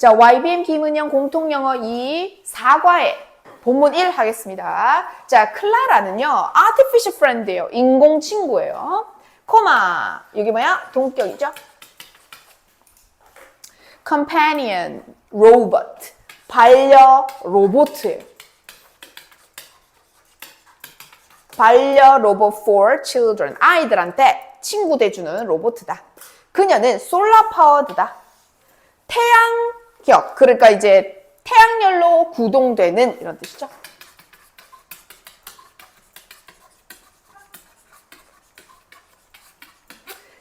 자, YBM 김은영 공통영어 2 사과에 본문 1 하겠습니다. 자, 클라라는요, artificial friend예요. 인공 친구예요. 코마, 여기 뭐야? 동격이죠? companion, robot, 반려 로봇이에요. 반려 로봇 for children. 아이들한테 친구 돼주는 로봇이다. 그녀는 솔라 파워드다. 태양 력, 그러니까 이제 태양열로 구동되는 이런 뜻이죠.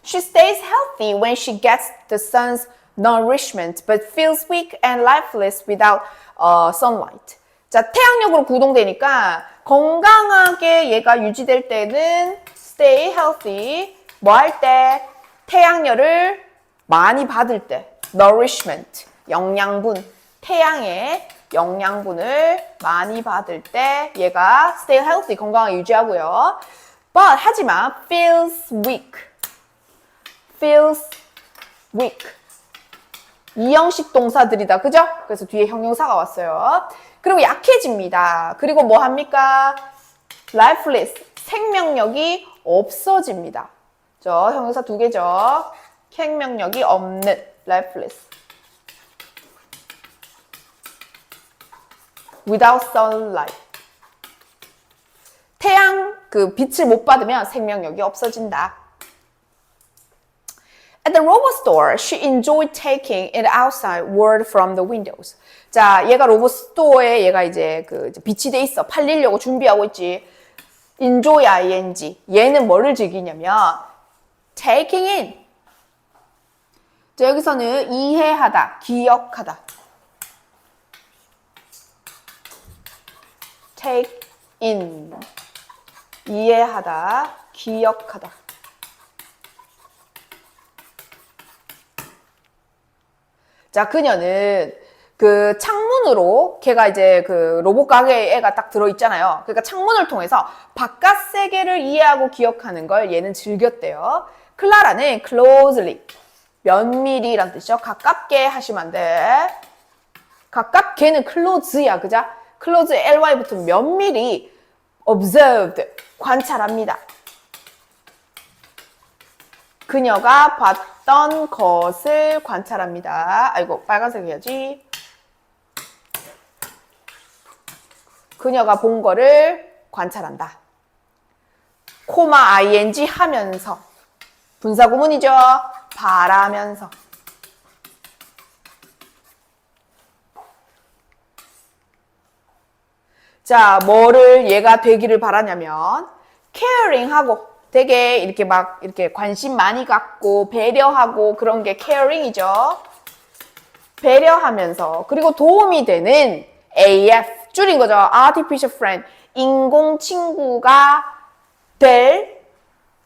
She stays healthy when she gets the sun's nourishment, but feels weak and lifeless without uh, sunlight. 자, 태양력으로 구동되니까 건강하게 얘가 유지될 때는 stay healthy. 뭐 할 때? 태양열을 많이 받을 때. nourishment. 영양분. 태양의 영양분을 많이 받을 때 얘가 stay healthy. 건강하게 유지하고요. But 하지만 feels weak. feels weak. 이형식 동사들이다. 그죠? 그래서 뒤에 형용사가 왔어요. 그리고 약해집니다. 그리고 뭐 합니까? lifeless. 생명력이 없어집니다. 저 형용사 두 개죠. 생명력이 없는 lifeless. Without sunlight. 태양 그 빛을 못 받으면 생명력이 없어진다. At the robot store, she enjoyed taking it outside word from the windows. 자, 얘가 로봇 스토어에 얘가 이제 그 빛이 돼 있어. 팔리려고 준비하고 있지. enjoy ing. 얘는 뭐를 즐기냐면 taking in. 자, 여기서는 이해하다, 기억하다. In. 이해하다, 기억하다. 자, 그녀는 그 창문으로 걔가 이제 그 로봇 가게에 애가 딱 들어 있잖아요. 그러니까 창문을 통해서 바깥 세계를 이해하고 기억하는 걸 얘는 즐겼대요. 클라라는 closely, 면밀히란 뜻이죠. 가깝게 하시면 안 돼. 가깝게는 close야, 그 자? close ly 붙으면 면밀히 observed, 관찰합니다. 그녀가 봤던 것을 관찰합니다. 아이고, 빨간색 해야지. 그녀가 본 거를 관찰한다. 코마 ing 하면서. 분사 구문이죠. 바라면서. 자, 뭐를 얘가 되기를 바라냐면, caring 하고, 되게 이렇게 막, 이렇게 관심 많이 갖고, 배려하고, 그런 게 caring이죠. 배려하면서, 그리고 도움이 되는 AF, 줄인 거죠. artificial friend. 인공 친구가 될,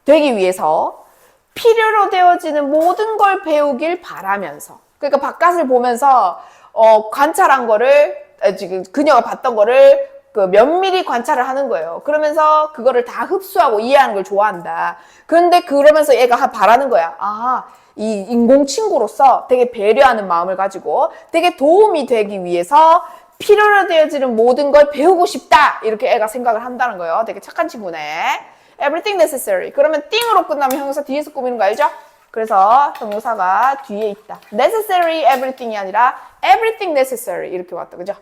되기 위해서 필요로 되어지는 모든 걸 배우길 바라면서. 그러니까 바깥을 보면서, 어, 관찰한 거를, 아, 지금 그녀가 봤던 거를 그 면밀히 관찰을 하는 거예요. 그러면서 그거를 다 흡수하고 이해하는 걸 좋아한다. 그런데 그러면서 얘가 하- 바라는 거야. 아, 이 인공 친구로서 되게 배려하는 마음을 가지고 되게 도움이 되기 위해서 필요로 되어지는 모든 걸 배우고 싶다. 이렇게 애가 생각을 한다는 거예요. 되게 착한 친구네. Everything necessary. 그러면 띵으로 끝나면 형용사 뒤에서 꾸미는 거 알죠? 그래서 형용사가 뒤에 있다. necessary everything이 아니라 everything necessary 이렇게 왔다. 그죠?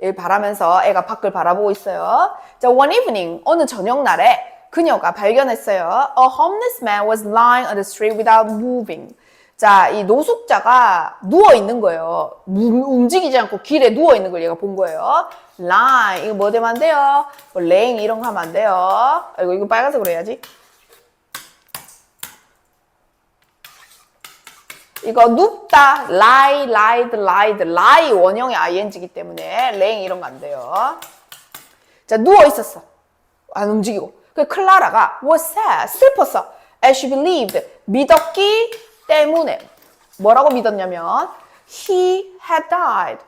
일 바라면서 애가 밖을 바라보고 있어요. 자, one evening, 어느 저녁 날에 그녀가 발견했어요. A homeless man was lying on the street without moving. 자, 이 노숙자가 누워 있는 거예요. 무- 움직이지 않고 길에 누워 있는 걸 얘가 본 거예요. lie, 이거 뭐 되면 안 돼요? 뭐 laying 이런 거 하면 안 돼요. 아이고, 이거 빨간색으로 해야지. 이거 눕다, lie, lied, lied, lie 원형의 ing이기 때문에 laying 이런 거 안 돼요. 자, 누워 있었어. 안 움직이고. 그 클라라가 was sad, 슬펐어. As she believed, 믿었기 때문에. 뭐라고 믿었냐면 he had died.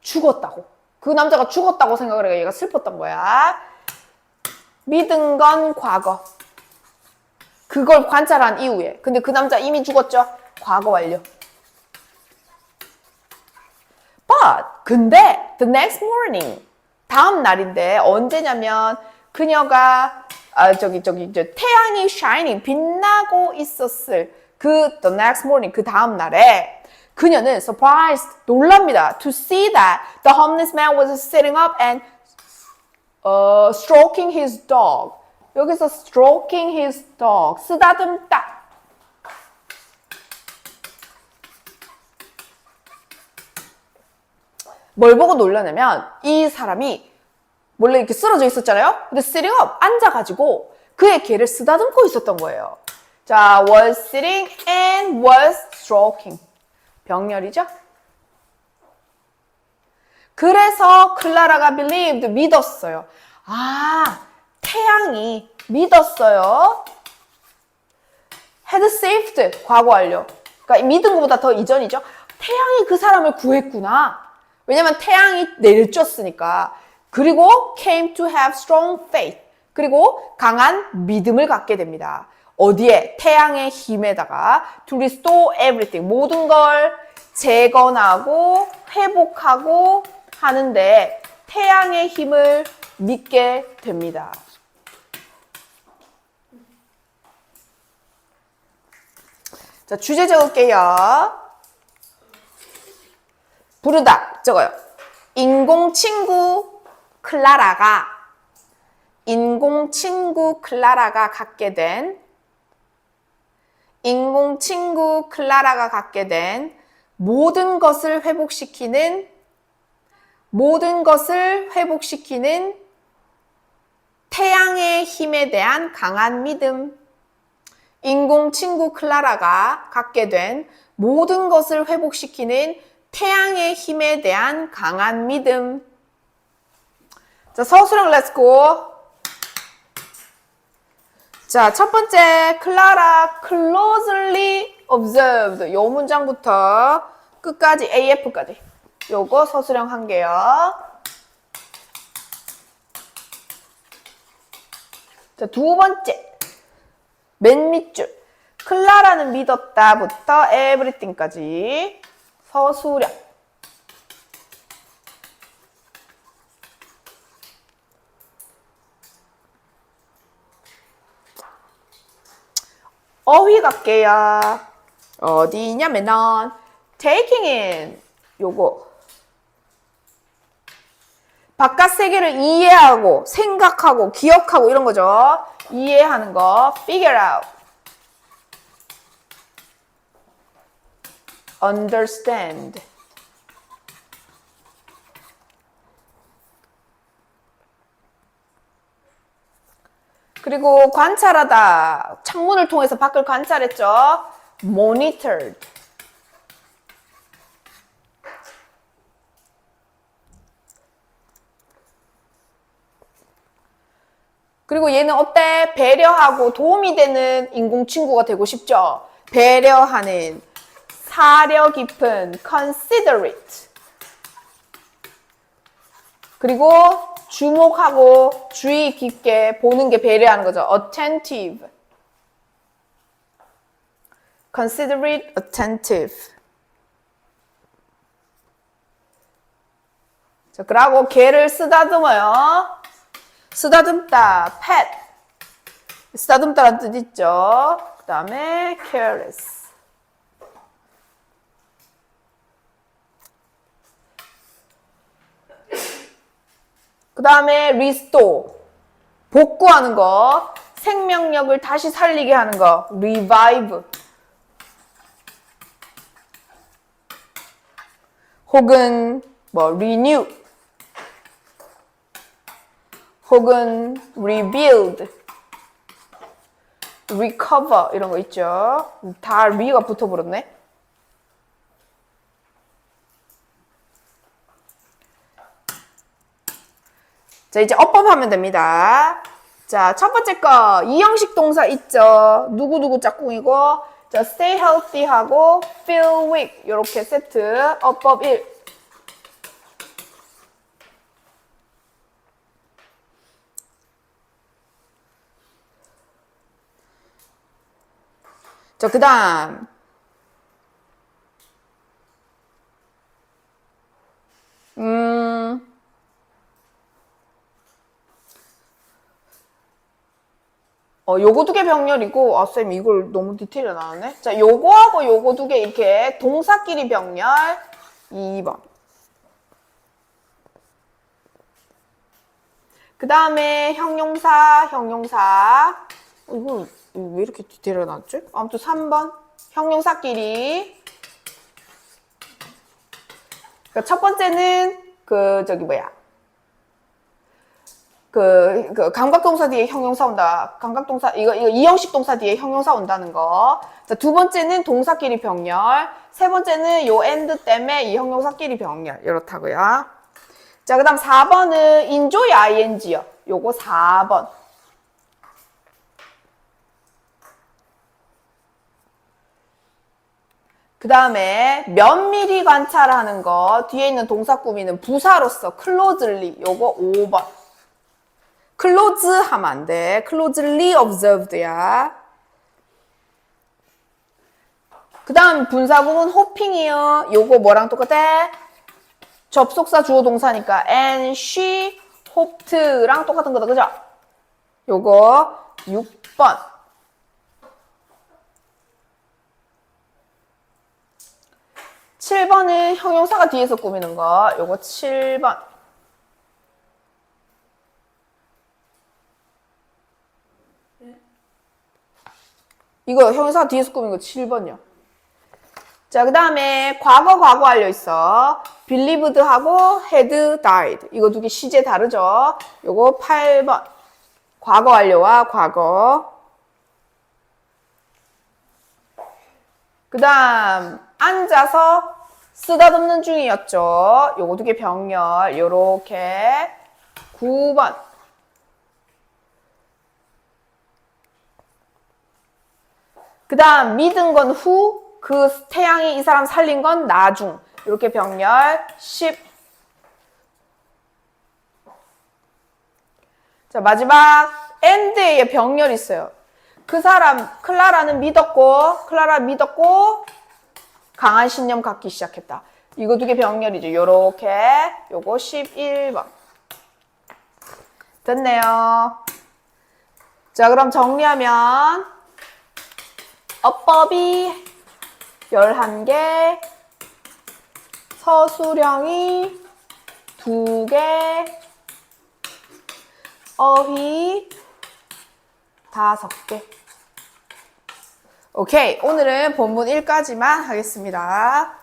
죽었다고. 그 남자가 죽었다고 생각을 해가 얘가 슬펐던 거야. 믿은 건 과거. 그걸 관찰한 이후에. 근데 그 남자 이미 죽었죠? 과거 완료. But 근데 the next morning 다음 날인데 언제냐면 그녀가 아 저기 저기 저 태양이 shining 빛나고 있었을 그 the next morning 그 다음 날에 그녀는 surprised 놀랍니다 to see that the homeless man was sitting up and uh, stroking his dog 여기서 stroking his dog 쓰다듬다 뭘 보고 놀라냐면 이 사람이 원래 이렇게 쓰러져 있었잖아요. 근데 up 앉아가지고 그의 개를 쓰다듬고 있었던 거예요. 자, was sitting and was stroking. 병렬이죠? 그래서 클라라가 believed 믿었어요. 아, 태양이 믿었어요. had saved 과거 완료. 그러니까 믿은 것보다 더 이전이죠. 태양이 그 사람을 구했구나. 왜냐면 태양이 내려쬐으니까. 그리고 came to have strong faith. 그리고 강한 믿음을 갖게 됩니다. 어디에? 태양의 힘에다가 to restore everything. 모든 걸 재건하고 회복하고 하는데 태양의 힘을 믿게 됩니다. 자, 주제 적을게요. 부르다 적어요. 인공 친구 클라라가 인공 친구 클라라가 갖게 된 인공 친구 클라라가 갖게 된 모든 것을 회복시키는 모든 것을 회복시키는 태양의 힘에 대한 강한 믿음. 인공 친구 클라라가 갖게 된 모든 것을 회복시키는 태양의 힘에 대한 강한 믿음. 자, 서술형 렛츠고. 자, 첫 번째, 클라라 closely observed. 요 문장부터 끝까지 AF까지. 요거 서술형 한 개요. 자, 두 번째. 맨 밑줄. 클라라는 믿었다부터 everything까지 서술형. 어휘 갈게요. 어디냐면은 taking in 요거 바깥 세계를 이해하고 생각하고 기억하고 이런 거죠. 이해하는 거 figure out understand 그리고 관찰하다 창문을 통해서 밖을 관찰했죠. monitored 그리고 얘는 어때? 배려하고 도움이 되는 인공친구가 되고 싶죠? 배려하는, 사려 깊은, considerate. 그리고 주목하고 주의 깊게 보는 게 배려하는 거죠. attentive. considerate, attentive. 자, 그러고 개를 쓰다듬어요. 쓰다듬다, pet. 쓰다듬다라는 뜻 있죠. 그 다음에 careless. 그 다음에 restore. 복구하는 거. 생명력을 다시 살리게 하는 거. revive. 혹은 뭐 renew. 혹은 rebuild, recover 이런 거 있죠. 다 re가 붙어버렸네. 자, 이제 어법 하면 됩니다. 자, 첫 번째 거, 이형식 동사 있죠? 누구누구 짝꿍이고, 자, stay healthy 하고, feel weak. 요렇게 세트, 업법 1. 자, 그 다음. 음. 어, 요거 두 개 병렬이고, 아, 쌤, 이걸 너무 디테일이 나왔네. 자, 요거하고 요거 두 개 이렇게 동사끼리 병렬 2번. 그 다음에 형용사, 형용사. 어, 이거, 왜 이렇게 디테일이 나왔지? 아무튼 3번. 형용사끼리. 그첫 번째는 그 저기 뭐야 그, 그 감각동사 뒤에 형용사 온다. 감각동사 이거 이거 이형식 동사 뒤에 형용사 온다는 거. 자, 두 번째는 동사끼리 병렬. 세 번째는 요 end 때문에 이 형용사끼리 병렬. 이렇다고요. 자, 그다음 4번은 enjoy ing요. 요거 4번. 그 다음에 면밀히 관찰하는 거 뒤에 있는 동사 꾸미는 부사로서 closely 요거 5번 close 하면 안 돼. closely observed야. 그 다음 분사구문 호핑이요. 요거 뭐랑 똑같아? 접속사 주어 동사니까 and she hoped랑 똑같은 거다. 그죠? 요거 6번. 칠번은 형용사가 뒤에서 꾸미는 거. 요거 7번. 이거 형용사 뒤에서 꾸민 거 7번이요. 자, 그 다음에 과거, 과거 알려 있어. believed하고 had died. 이거 두 개 시제 다르죠? 요거 8번. 과거 완료와 과거. 그 다음, 앉아서 쓰다듬는 중이었죠. 요거 두 개 병렬. 요렇게. 9번. 그 다음, 믿은 건 후, 그 태양이 이 사람 살린 건 나중. 이렇게 병렬 10. 자, 마지막, 엔드의 병렬이 있어요. 그 사람, 클라라는 믿었고, 클라라 믿었고, 강한 신념 갖기 시작했다. 이거 두 개 병렬이죠. 요렇게, 요거 11번. 됐네요. 자, 그럼 정리하면, 어법이 11개, 서술형이 2개, 어휘 5개. 오케이. 오늘은 본문 1까지만 하겠습니다.